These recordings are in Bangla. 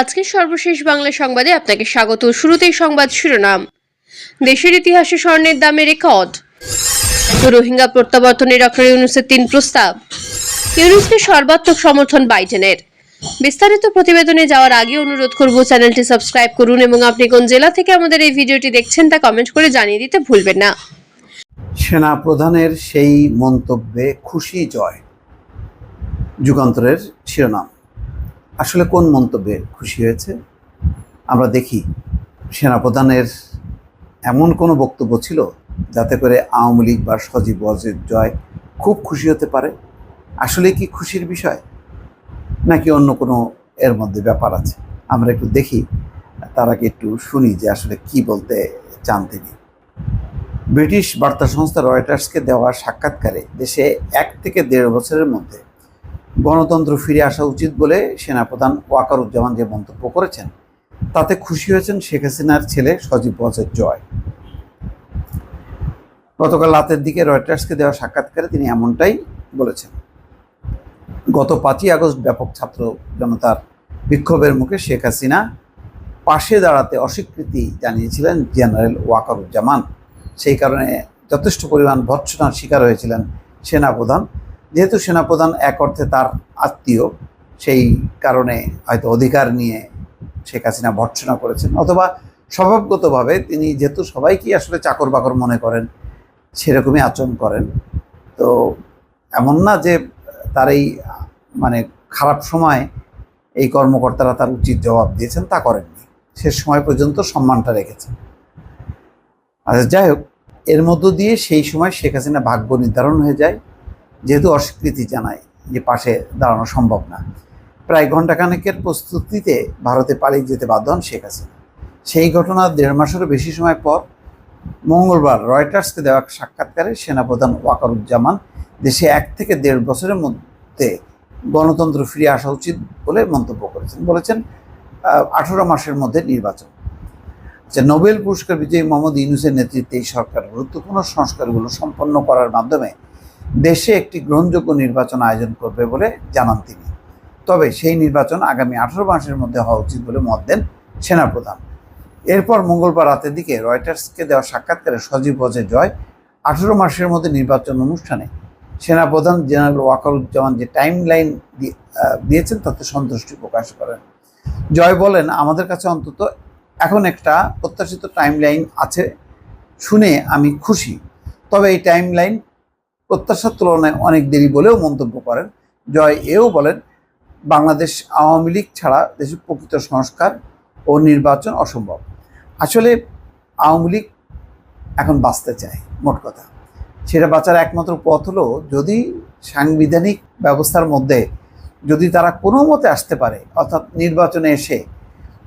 আজকের সর্বশেষ বাংলা সংবাদে আপনাকে স্বাগত। শুরুতেই সংবাদ শিরোনাম। দেশের ইতিহাসে স্বর্ণের দামে রেকর্ড। রোহিঙ্গা প্রত্যাবর্তনে ডক্টর ইউনুসের তিন প্রস্তাব। ইউনুসকে সর্বাত্মক সমর্থন বাইডেনের। বিস্তারিত প্রতিবেদনে যাওয়ার আগে অনুরোধ করব চ্যানেলটি সাবস্ক্রাইব করুন এবং আপনি কোন জেলা থেকে আমাদের এই ভিডিওটি দেখছেন তা কমেন্ট করে জানিয়ে দিতে ভুলবেন না। সেনা প্রধানের সেই মন্তব্যে খুশি জয়। যুগান্তরের শিরোনাম। আসলে কোন মন্তব্যে খুশি হয়েছে? আমরা দেখি সেনা প্রধানের এমন কোনো বক্তব্য ছিল যাতে করে আওয়ামী লীগ বা সজীব ওয়াজেদ জয় খুব খুশি হতে পারে। আসলে কি খুশির বিষয়? নাকি অন্য কোনো এর মধ্যে ব্যাপার আছে? আমরা একটু দেখি, তার আগে একটু শুনি যে আসলে কি বলতে চান তিনি। ব্রিটিশ বার্তা সংস্থা রয়টার্সকে দেওয়া সাক্ষাৎকারে দেশে এক থেকে দেড় বছরের মধ্যে গণতন্ত্র ফিরে আসা উচিত বলে সেনাপ্রধান ওয়াকারুজ্জামান যে মন্তব্য করেছেন, তাতে খুশি হয়েছেন শেখ হাসিনার ছেলে সজীব ওয়াজেদ জয়। গতকাল রাতের দিকে রয়টার্সকে দেওয়া সাক্ষাৎকারে তিনি এমনটাই বলেছেন। গত পাঁচই আগস্ট ব্যাপক ছাত্র জনতার বিক্ষোভের মুখে শেখ হাসিনা পাশে দাঁড়াতে অস্বীকৃতি জানিয়েছিলেন জেনারেল ওয়াকারুজ্জামান। সেই কারণে যথেষ্ট পরিমাণ ভৎসনার শিকার হয়েছিলেন সেনাপ্রধান যেহেতু সেনাপ্রধান এক অর্থে তার আত্মীয়, সেই কারণে হয়তো অধিকার নিয়ে শেখ হাসিনা ভর্ৎসনা করেছেন। অথবা স্বভাবগতভাবে তিনি যেহেতু সবাইকেই আসলে চাকর বাকর মনে করেন, সেরকমই আচরণ করেন। তো এমন না যে তার এই মানে খারাপ সময় এই কর্মকর্তারা তার উচিত জবাব দিয়েছেন, তা করেননি। শেষ সময় পর্যন্ত সম্মানটা রেখেছেন। আচ্ছা যাই হোক, এর মধ্য দিয়ে সেই সময় শেখ হাসিনা ভাগ্য নির্ধারণ হয়ে যায়। যেহেতু অস্বীকৃতি জানায় যে পাশে দাঁড়ানো সম্ভব না। প্রায় ঘণ্টাখানেকের প্রস্তুতিতে ভারতে পালিয়ে যেতে বাধ্য হন শেখ হাসিনা। সেই ঘটনার দেড় মাসেরও বেশি সময় পর মঙ্গলবার রয়টার্সকে দেওয়া সাক্ষাৎকারে সেনাপ্রধান ওয়াকারুজ্জামান দেশে এক থেকে দেড় বছরের মধ্যে গণতন্ত্র ফিরে আসা উচিত বলে মন্তব্য করেছেন। বলেছেন আঠারো মাসের মধ্যে নির্বাচন। যে নোবেল পুরস্কার বিজয়ী মোহাম্মদ ইউনুসের নেতৃত্বে এই সরকার গুরুত্বপূর্ণ সংস্কারগুলো সম্পন্ন করার মাধ্যমে দেশে একটি গ্রহণযোগ্য নির্বাচন আয়োজন করবে বলে জানান তিনি। তবে সেই নির্বাচন আগামী আঠারো মাসের মধ্যে হওয়া উচিত বলে মত দেন সেনাপ্রধান। এরপর মঙ্গলবার রাতের দিকে রয়টার্সকে দেওয়া সাক্ষাৎকারে সজীব ওয়াজে জয় আঠারো মাসের মধ্যে নির্বাচন অনুষ্ঠানে সেনাপ্রধান জেনারেল ওয়াকারুজ্জামান যে টাইম লাইন দিয়েছেন তাতে সন্তুষ্টি প্রকাশ করেন। জয় বলেন, আমাদের কাছে অন্তত এখন একটা প্রত্যাশিত টাইম লাইন আছে, শুনে আমি খুশি। তবে এই টাইম লাইন প্রত্যাশার তুলনায় অনেক দেরি বলেও মন্তব্য করেন। জয় এও বলেন, বাংলাদেশ আওয়ামী লীগ ছাড়া দেশের প্রকৃত সংস্কার ও নির্বাচন অসম্ভব। আসলে আওয়ামী লীগ এখন বাঁচতে চায়, মোট কথা। সেটা বাঁচার একমাত্র পথ হলো যদি সাংবিধানিক ব্যবস্থার মধ্যে যদি তারা কোনো মতে আসতে পারে, অর্থাৎ নির্বাচনে এসে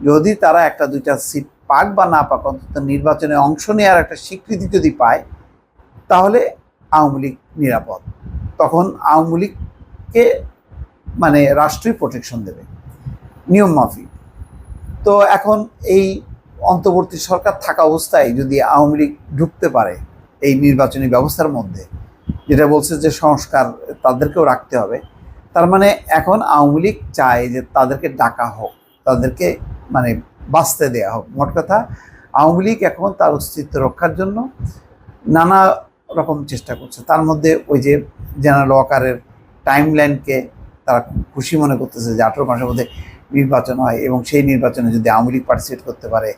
যদি তারা একটা দুইটা সিট পাক বা না পাক, অন্তত নির্বাচনে অংশ নেওয়ার একটা স্বীকৃতি যদি পায়, তাহলে আওয়ামী লীগ নিরাপদ। তখন আওয়ামী লীগকে মানে রাষ্ট্রই প্রোটেকশন দেবে। নিয়ম মাফিক। তো এখন এই অন্তর্বর্তী সরকার থাকা অবস্থায় যদি আওয়ামী লীগ ঢুকতে পারে এই নির্বাচনী ব্যবস্থার মধ্যে, যেটা বলছে যে সংস্কার তাদেরকেও রাখতে হবে, তার মানে এখন আওয়ামী লীগ চায় যে তাদেরকে ডাকা হোক, তাদেরকে মানে বাঁচতে দেয়া হোক। মোট কথা, আওয়ামী লীগ এখন তার অস্তিত্ব রক্ষার জন্য নানা রকম চেষ্টা করছে। তার মধ্যে ওই যে জেনারেল ওয়াকারের টাইম লাইনকে তারা খুশি মনে করতেছে যে আঠেরো মাসের মধ্যে নির্বাচন হয় এবং সেই নির্বাচনে যদি আওয়ামী লীগ পার্টিসিপেট করতে পারে,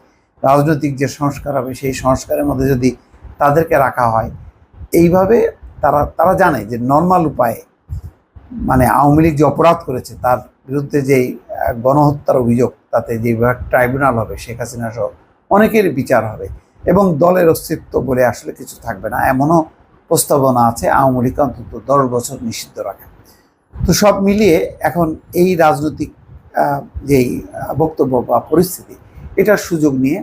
রাজনৈতিক যে সংস্কার হবে সেই সংস্কারের মধ্যে যদি তাদেরকে রাখা হয়, এইভাবে তারা তারা জানে যে নর্মাল উপায়ে মানে আওয়ামী লীগ যে অপরাধ করেছে তার বিরুদ্ধে যেই গণহত্যার অভিযোগ, তাতে যে ট্রাইব্যুনাল হবে, শেখ হাসিনা সহ অনেকের বিচার হবে। এবং দলের অস্তিত্ব বলে আসলে কিছু থাকবে না। এমনও প্রস্তাবনা আছে, আওয়ামী লীগ অন্তত দশ বছর নিষিদ্ধ রাখা। তো সব মিলিয়ে এখন এই রাজনৈতিক যেই বক্তব্য বা পরিস্থিতি, এটার সুযোগ নিয়ে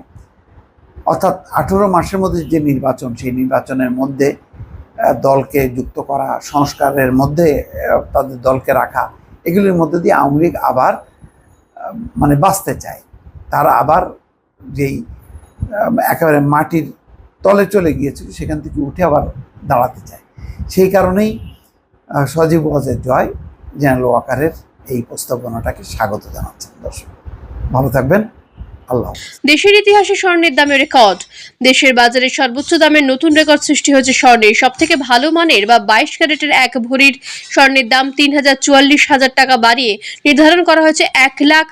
অর্থাৎ আঠেরো মাসের মধ্যে যে নির্বাচন, সেই নির্বাচনের মধ্যে দলকে যুক্ত করা, সংস্কারের মধ্যে তাদের দলকে রাখা, এগুলির মধ্যে দিয়ে আওয়ামী লীগ আবার মানে বাঁচতে চায়। তারা আবার যেই একেবারে মাটির তলে চলে গিয়েছিল, সেখান থেকে উঠে আবার দাঁড়াতে চায়। সেই কারণেই সজীব ওয়াজের জয় জেনারেল ওয়াকারের এই প্রস্তাবনাটাকে স্বাগত জানাচ্ছেন দর্শক। ভালো থাকবেন, আল্লাহ দেশের ইতিহাসে স্বর্ণের দামের রেকর্ড। দেশের বাজারে সর্বোচ্চ দামের নতুন রেকর্ড সৃষ্টি হয়েছে স্বর্ণের। সব থেকে ভালো মানের বা বাইশ ক্যারেটের এক ভরির স্বর্ণের দাম তিন হাজার চুয়াল্লিশ হাজার টাকা বাড়িয়ে নির্ধারণ করা হয়েছে এক লাখ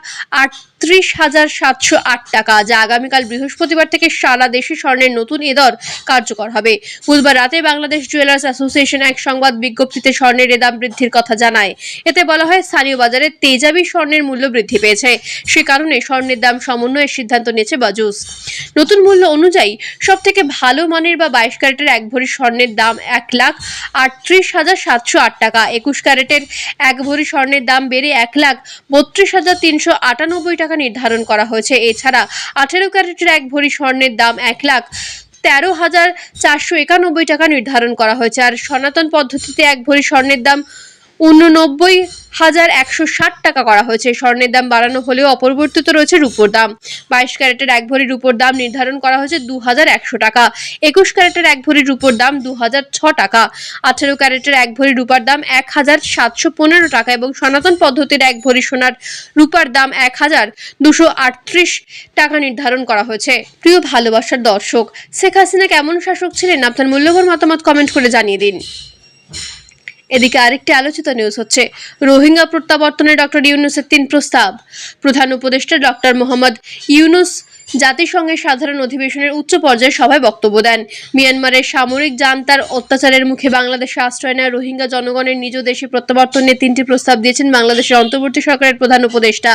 আটত্রিশ হাজার সাতশো আট টাকা, যা আগামীকাল বৃহস্পতিবার থেকে সারা দেশে স্বর্ণের নতুন এ দর কার্যকর হবে। বুধবার রাতে বাংলাদেশ জুয়েলার্স অ্যাসোসিয়েশন এক সংবাদ বিজ্ঞপ্তিতে স্বর্ণের এ দাম বৃদ্ধির কথা জানায়। এতে বলা হয়, স্থানীয় বাজারে তেজাবি স্বর্ণের মূল্য বৃদ্ধি পেয়েছে। সে কারণে স্বর্ণের দাম সমন্বয়ের সিদ্ধান্ত নিয়েছে বাজুস। নতুন মূল্য অনুযায়ী সব থেকে ভালো মানের বা বাইশ ক্যারেটের এক ভরি স্বর্ণের দাম এক লাখ আটত্রিশ হাজার সাতশো আট টাকা। একুশ ক্যারেটের এক ভরি স্বর্ণের দাম বেড়ে এক লাখ বত্রিশ হাজার তিনশো আটানব্বই টাকা নির্ধারণ করা হয়েছে। এছাড়া আঠেরো ক্যারেটের এক ভরি স্বর্ণের দাম এক লাখ তেরো হাজার চারশো একানব্বই টাকা নির্ধারণ করা হয়েছে। আর সনাতন পদ্ধতিতে এক ভরি স্বর্ণের দাম উননব্বই হাজার একশো ষাট টাকা করা হয়েছে। স্বর্ণের দাম বাড়ানো হলেও অপরিবর্তিত রয়েছে রূপোর দাম। বাইশ ক্যারেটের এক ভরি রূপোর দাম নির্ধারণ করা হয়েছে দু হাজার একশো টাকা। একুশ ক্যারেটের এক ভরি রূপোর দাম দু হাজার ছ টাকা। আঠেরো ক্যারেটের এক ভরি রূপার দাম এক হাজার সাতশো পনেরো টাকা এবং সনাতন পদ্ধতির এক ভরি সোনার রূপার দাম এক হাজার দুশো আটত্রিশ টাকা নির্ধারণ করা হয়েছে। প্রিয় ভালোবাসার দর্শক, শেখ হাসিনা কেমন শাসক ছিলেন? আপনার মূল্যবান মতামত কমেন্ট করে জানিয়ে দিন। এদিকে আরেকটি আলোচিত নিউজ হচ্ছে, রোহিঙ্গা প্রত্যাবর্তনে ডক্টর ইউনুসের তিন প্রস্তাব। প্রধান উপদেষ্টা ডক্টর মোহাম্মদ ইউনুস জাতিসংঘের সাধারণ অধিবেশনের উচ্চ পর্যায়ে সভায় বক্তব্য দেন। মিয়ানমারের সামরিক জান্তার অত্যাচারের মুখে বাংলাদেশে আশ্রয় নেওয়া রোহিঙ্গা জনগণের নিজ দেশে প্রত্যাবর্তনে তিনটি প্রস্তাব দিয়েছেন বাংলাদেশের অন্তর্বর্তী সরকারের প্রধান উপদেষ্টা।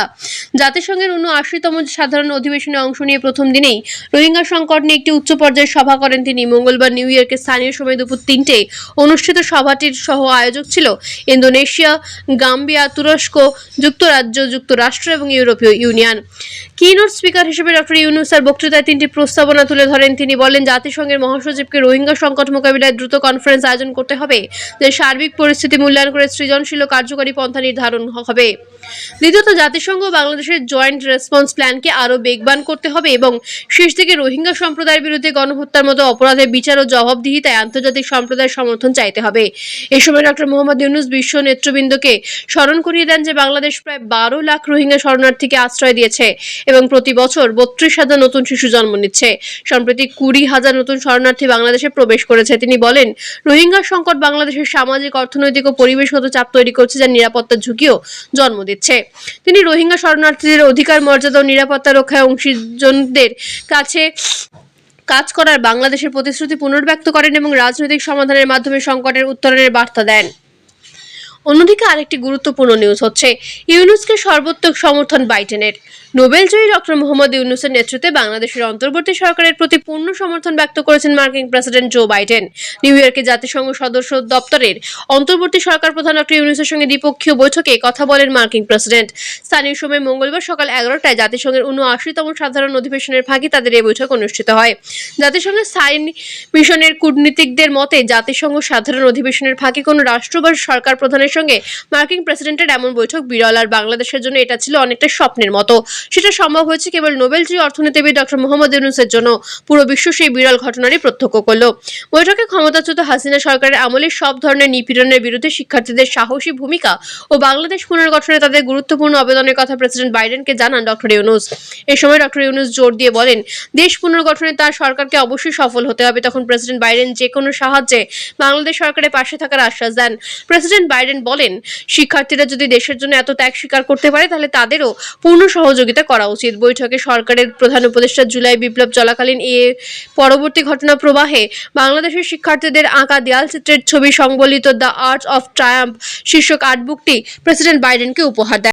জাতিসংঘের উনআশিতম সাধারণ অধিবেশনে অংশ নিয়ে প্রথম দিনেই রোহিঙ্গা সংকট নিয়ে একটি উচ্চ পর্যায়ের সভা করেন তিনি। মঙ্গলবার নিউ ইয়র্কে স্থানীয় সময় দুপুর তিনটে অনুষ্ঠিত সভাটির সহ আয়োজক ছিল ইন্দোনেশিয়া, গাম্বিয়া, তুরস্ক, যুক্তরাজ্য, যুক্তরাষ্ট্র এবং ইউরোপীয় ইউনিয়ন। কিনোট স্পিকার হিসেবে ডক্টর ইউনুসার বক্তৃতায় তিনটি প্রস্তাবনা তুলে ধরেন। তিনি বলেন, জাতিসংঘের মহাসচিবকে রোহিঙ্গা সংকট মোকাবিলায় দ্রুত কনফারেন্স আয়োজন করতে হবে, যে সার্বিক পরিস্থিতি মূল্যায়ন করে সৃজনশীল কার্যকরী পন্থা নির্ধারণ হবে। দ্বিতীয়ত, জাতিসংঘ বাংলাদেশের জয়েন্ট রেসপন্স প্ল্যানকে আরও বেগবান করতে হবে এবং শেষ দিকে রোহিঙ্গা সম্প্রদায়ের বিরুদ্ধে গণহত্যার মতো অপরাধের বিচার ও জবাবদিহিতায় আন্তর্জাতিক সম্প্রদায়ের সমর্থন চাইতে হবে। এ সময় ডক্টর মোহাম্মদ ইউনুস বিশ্ব নেতৃবৃন্দকে স্মরণ করিয়ে দেন যে বাংলাদেশ প্রায় বারো লাখ রোহিঙ্গা শরণার্থীকে আশ্রয় দিয়েছে এবং প্রতি বছর বত্রিশ হাজার নতুন শিশু জন্ম নিচ্ছে। সম্প্রতি কুড়ি হাজার নতুন শরণার্থী বাংলাদেশে প্রবেশ করেছে। তিনি বলেন, রোহিঙ্গা সংকট বাংলাদেশের সামাজিক, অর্থনৈতিক ও পরিবেশগত চাপ তৈরি করছে যা নিরাপত্তার ঝুঁকিও জন্ম দিচ্ছে। তিনি রোহিঙ্গা শরণার্থীদের অধিকার, মর্যাদা ও নিরাপত্তা রক্ষায় অংশীজনদের কাছে কাজ করার বাংলাদেশের প্রতিশ্রুতি পুনর্ব্যক্ত করেন এবং রাজনৈতিক সমাধানের মাধ্যমে সংকটের উত্তরণের বার্তা দেন। অন্যদিকে আরেকটি গুরুত্বপূর্ণ নিউজ হচ্ছে ইউনুসকে সর্বোত্তক সমর্থন বাইডেনের। নোবেলজয়ী ডক্টর মোহাম্মদ ইউনুসের নেতৃত্বে বাংলাদেশের অন্তর্বর্তী সরকারের প্রতি পূর্ণ সমর্থন ব্যক্ত করেছেন মার্কিন প্রেসিডেন্ট জো বাইডেন। নিউ ইয়র্কে জাতিসংঘ সদস্য দপ্তরের অন্তর্বর্তী সরকার প্রধান ডক্টর ইউনুসের সঙ্গে দ্বিপক্ষীয় বৈঠকে কথা বলেন মার্কিন প্রেসিডেন্ট। স্থানীয় সময় মঙ্গলবার সকাল এগারোটায় জাতিসংঘের উনআশিতম সাধারণ অধিবেশনের ফাঁকে তাদের এই বৈঠক অনুষ্ঠিত হয়। জাতিসংঘের স্থায়ী মিশনের কূটনীতিকদের মতে জাতিসংঘ সাধারণ অধিবেশনের ফাঁকে কোনো রাষ্ট্র বা সরকার প্রধানের সঙ্গে মার্কিন প্রেসিডেন্টের এমন বৈঠক বিরল আর বাংলাদেশের জন্য এটা ছিল অনেকটা স্বপ্নের মতো। সেটা সম্ভব হয়েছে কেবল নোবেলজয়ী অর্থনীতিবিদ ডক্টর মোহাম্মদ ইউনুসের জন্য। পুরো বিশ্ব সেই বিরল ঘটনারই প্রত্যক্ষ করল। বৈঠকে ক্ষমতাচ্যুত হাসিনা সরকারের আমলে সব ধরনের নিপীড়নের বিরুদ্ধে শিক্ষার্থীদের সাহসী ভূমিকা ও বাংলাদেশ পুনর্গঠনে তাদের গুরুত্বপূর্ণ অবদানের কথা প্রেসিডেন্ট বাইডেনকে জানান ডক্টর ইউনুস। এ সময় ডক্টর ইউনুস জোর দিয়ে বলেন, দেশ পুনর্গঠনে তার সরকারকে অবশ্যই সফল হতে হবে। তখন প্রেসিডেন্ট বাইডেন যে কোনো সাহায্যে বাংলাদেশ সরকারের পাশে থাকার আশ্বাস দেন। প্রেসিডেন্ট বাইডেন বলেন, শিক্ষার্থীরা যদি দেশের জন্য এত ত্যাগ স্বীকার করতে পারে, তাহলে তাদেরও পূর্ণ সহযোগিতা করা উচিত। বৈঠকে সরকারের প্রধান উপদেষ্টা জুলাই বিপ্লব চলাকালীন এ পরবর্তী ঘটনা প্রবাহে বাংলাদেশের শিক্ষার্থীদের আঁকা দেয়াল চিত্রের ছবি সংবলিত দ্য আর্টস অফ ট্রায়াম্প শীর্ষক আর্টবুকটি প্রেসিডেন্ট বাইডেনকে উপহার দেন